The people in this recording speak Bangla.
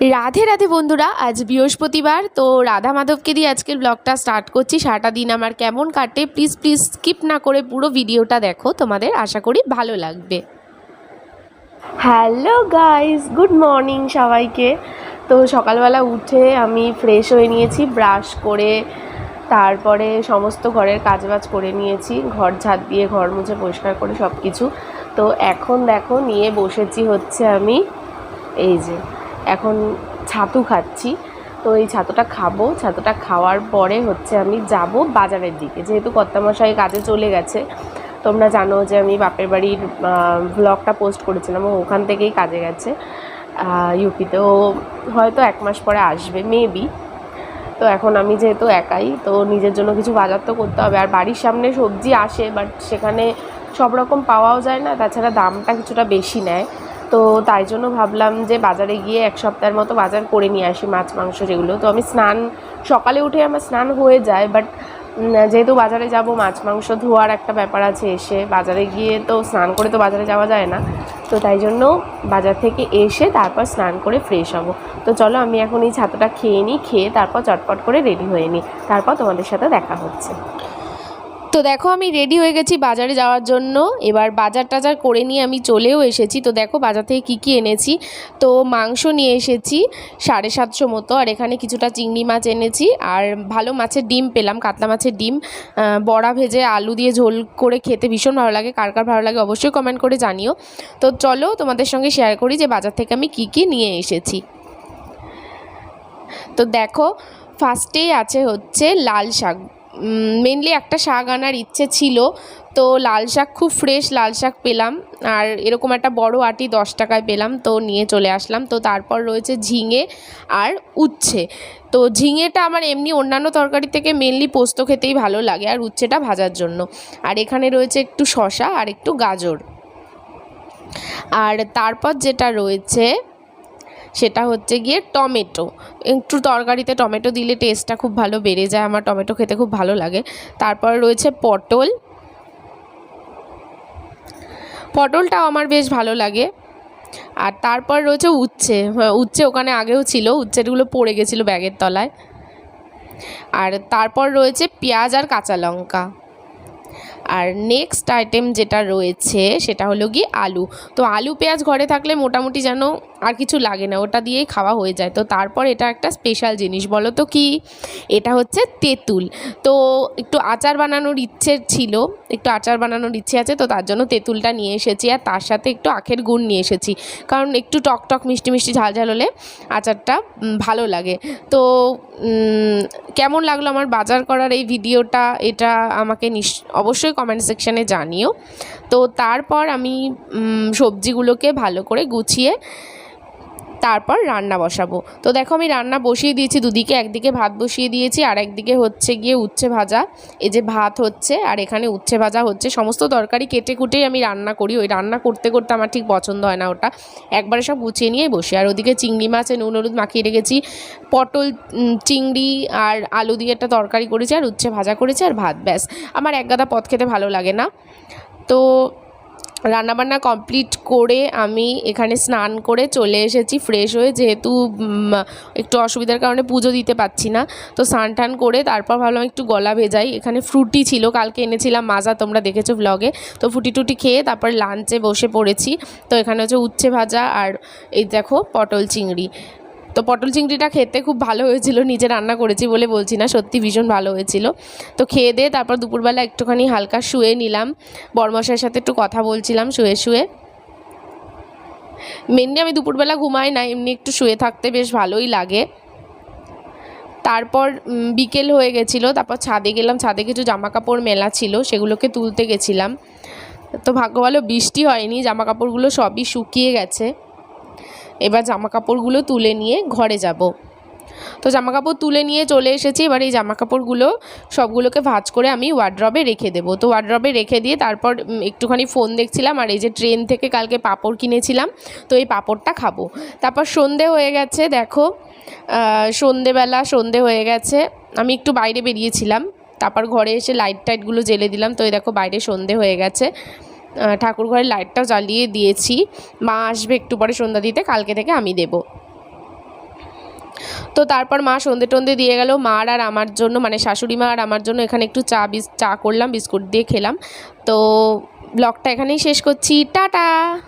রাধে রাধে বন্ধুরা, আজ বৃহস্পতিবার, তো রাধা মাধবকে দিয়ে আজকের ব্লগটা স্টার্ট করছি। সারাটা দিন আমার কেমন কাটে প্লিজ প্লিজ স্কিপ না করে পুরো ভিডিওটা দেখো, তোমাদের আশা করি ভালো লাগবে। হ্যালো গাইস গুড মর্নিং সবাইকে। তো সকালবেলা উঠে আমি ফ্রেশ হয়ে নিয়েছি ব্রাশ করে, তারপরে সমস্ত ঘরের কাজবাজ করে নিয়েছি, ঘর ঝাড় দিয়ে, ঘর মুছে, পরিষ্কার করে সব কিছু তো এখন দেখো, নিয়ে বসেছি হচ্ছে আমি, এই যে। এখন ছাতু খাচ্ছি। তো এই ছাতুটা খাব। ছাতুটা খাওয়ার পরে হচ্ছে আমি যাব বাজারের দিকে। যেহেতু কর্তামশাই কাজে চলে গেছে, তোমরা জানো যে আমি বাপের বাড়ির ব্লগটা পোস্ট করেছিলাম ওখান থেকেই কাজে গেছে ইউপিতে ও হয়তো এক মাস পরে আসবে মেবি তো এখন আমি যেহেতু একাই, তো নিজের জন্য কিছু বাজার তো করতে হবে। আর বাড়ির সামনে সবজি আসে বাট সেখানে সব রকম পাওয়াও যায় না। তাছাড়া দামটা কিছুটা বেশি নেয়। তো তাই জন্য ভাবলাম যে বাজারে গিয়ে এক সপ্তাহের মতো বাজার করে নিয়ে আসি মাছ, মাংস যেগুলো। তো আমি স্নান, সকালে উঠে আমার স্নান হয়ে যায় বাট যেহেতু বাজারে যাব, মাছ, মাংস ধোয়ার একটা ব্যাপার আছে এসে। বাজারে গিয়ে তো স্নান করে তো বাজারে যাওয়া যায় না। তো তাই জন্য বাজার থেকে এসে তারপর স্নান করে ফ্রেশ হব। তো চলো আমি এখন এই ছাতাটা খেয়ে নিই, খেয়ে তারপর চটপট করে রেডি হয়ে নিই। তারপর তোমাদের সাথে দেখা হচ্ছে। তো দেখো আমি রেডি হয়ে গেছি বাজারে যাওয়ার জন্য। এবার বাজার টাজার করে নিয়ে আমি চলেও এসেছি। তো দেখো বাজার থেকে কী কী এনেছি। তো মাংস নিয়ে এসেছি সাড়ে সাতশো মতো। আর এখানে কিছুটা চিংড়ি মাছ এনেছি। আর ভালো মাছের ডিম পেলাম, কাতলা মাছের ডিম। বড়া ভেজে আলু দিয়ে ঝোল করে খেতে ভীষণ ভালো লাগে। কার কার ভালো লাগে অবশ্যই কমেন্ট করে জানিও। তো চলো তোমাদের সঙ্গে শেয়ার করি যে বাজার থেকে আমি কী কী নিয়ে এসেছি। তো দেখো ফার্স্টেই আছে হচ্ছে লাল শাক। মেনলি একটা শাক আনার ইচ্ছে ছিল। তো লাল শাক খুব ফ্রেশ লাল শাক পেলাম। আর এরকম একটা বড় আটি দশ টাকায় পেলাম, তো নিয়ে চলে আসলাম। তো তারপর রয়েছে ঝিঙে আর উচ্ছে। তো ঝিঙেটা আমার এমনি অন্যান্য তরকারি থেকে মেনলি পোস্ত খেতেই ভালো লাগে, আর উচ্ছেটা ভাজার জন্য। আর এখানে রয়েছে একটু শশা আর একটু গাজর। আর তারপর যেটা রয়েছে সেটা হচ্ছে গিয়ে টমেটো। একটু তরকারিতে টমেটো দিলে টেস্টটা খুব ভালো বেড়ে যায় আমার টমেটো খেতে খুব ভালো লাগে। তারপর রয়েছে পটল। পটলটাও আমার বেশ ভালো লাগে। আর তারপর রয়েছে উচ্ছে। হ্যাঁ, উচ্ছে ওখানে আগেও ছিল উচ্ছেগুলো পড়ে গেছিল ব্যাগের তলায়। আর তারপর রয়েছে পেঁয়াজ আর কাঁচা লঙ্কা। আর নেক্সট আইটেম যেটা রয়েছে সেটা হলো গিয়ে আলু। তো আলু পেঁয়াজ ঘরে থাকলে মোটামুটি যেন আর কিছু লাগে না, ওটা দিয়েই খাওয়া হয়ে যায়। তো তারপর এটা একটা স্পেশাল জিনিস, বলো তো কি? এটা হচ্ছে তেঁতুল। তো একটু আচার বানানোর ইচ্ছে ছিল, একটু আচার বানানোর ইচ্ছে আছে, তো তার জন্য তেঁতুলটা নিয়ে এসেছি আর তার সাথে একটু আখের গুড় নিয়ে এসেছি। কারণ একটু টক টক মিষ্টি মিষ্টি ঝাল ঝাল হলে আচারটা ভালো লাগে। তো কেমন লাগল আমার বাজার করার এই ভিডিওটা? এটা আমাকে নিশ অবশ্যই কমেন্ট সেকশানে জানিও। তো তারপর আমি সবজিগুলোকে ভালো করে গুছিয়ে তারপর রান্না বসাবো। তো দেখো আমি রান্না বসিয়ে দিয়েছি, দুদিকে একদিকে ভাত বসিয়ে দিয়েছি, আর একদিকে হচ্ছে গিয়ে উচ্ছে ভাজা। এই যে ভাত হচ্ছে, আর এখানে উচ্ছে ভাজা হচ্ছে, সমস্ত তরকারি কেটে কুটেই আমি রান্না করি। ওই রান্না করতে করতে আমার ঠিক পছন্দ হয় না ওটা। একবারে সব গুছিয়ে নিয়েই বসি। আর ওদিকে চিংড়ি মাছে নুন হলুদ মাখিয়ে রেখেছি। পটল চিংড়ি আর আলু দিয়ে একটা তরকারি করেছি, আর উচ্ছে ভাজা করেছি, আর ভাত, ব্যাস। আমার এক গাদা পদ খেতে ভালো লাগে না। তো রান্নাবান্না কমপ্লিট করে আমি এখানে স্নান করে চলে এসেছি ফ্রেশ হয়ে, যেহেতু একটু অসুবিধার কারণে পুজো দিতে পারছি না। তো স্নান টান করে তারপর ভাবলাম একটু গলা ভেজাই। এখানে ফ্রুটি ছিল, কালকে এনেছিলাম মাজা, তোমরা দেখেছ ব্লগে তো ফুটি টুটি খেয়ে তারপর লাঞ্চে বসে পড়েছি। তো এখানে হচ্ছে উচ্ছে ভাজা আর এই দেখো পটল চিংড়ি। তো পটল চিংড়িটা খেতে খুব ভালো হয়েছিল, নিজে রান্না করেছি বলে বলছি না, সত্যি ভীষণ ভালো হয়েছিল। তো খেয়ে দিয়ে তারপর দুপুরবেলা একটুখানি হালকা শুয়ে নিলাম, বরমশাইয়ের সাথে একটু কথা বলছিলাম শুয়ে শুয়ে। মেনলি আমি দুপুরবেলা ঘুমাই না, এমনি একটু শুয়ে থাকতে বেশ ভালোই লাগে। তারপর বিকেল হয়ে গেছিল, তারপর ছাদে গেলাম, ছাদে কিছু জামা কাপড় মেলা ছিল, সেগুলোকে তুলতে গেছিলাম। তো ভাগ্য ভালো বৃষ্টি হয়নি জামা কাপড়গুলো সবই শুকিয়ে গেছে। এবার জামা কাপড়গুলো তুলে নিয়ে ঘরে যাব। তো জামা কাপড় তুলে নিয়ে চলে এসেছি, এবার এই জামা কাপড়গুলো সবগুলোকে ভাঁজ করে আমি ওয়ার্ড্রবে রেখে দেবো। তো ওয়ার্ড্রবে রেখে দিয়ে তারপর একটুখানি ফোন দেখছিলাম আর এই যে ট্রেন থেকে কালকে পাপড় কিনেছিলাম, তো এই পাপড়টা খাব। তারপর সন্ধে হয়ে গেছে, দেখো সন্ধেবেলা, সন্ধে হয়ে গেছে, আমি একটু বাইরে বেরিয়েছিলাম। তারপর ঘরে এসে লাইট টাইটগুলো জ্বেলে দিলাম, তো এই দেখো বাইরে সন্ধে হয়ে গেছে। আহ, ঠাকুর ঘরের লাইটটাও জ্বালিয়ে দিয়েছি। মা আসবে একটু পরে সন্ধ্যা দিতে কালকে থেকে আমি দেবো। তো তারপর মা সন্ধে টন্ধে দিয়ে গেল। মার আর আমার জন্য মানে শাশুড়ি মা আর আমার জন্য এখানে একটু চা বিস চা করলাম বিস্কুট দিয়ে খেলাম। তো ব্লগটা এখানেই শেষ করছি। টাটা!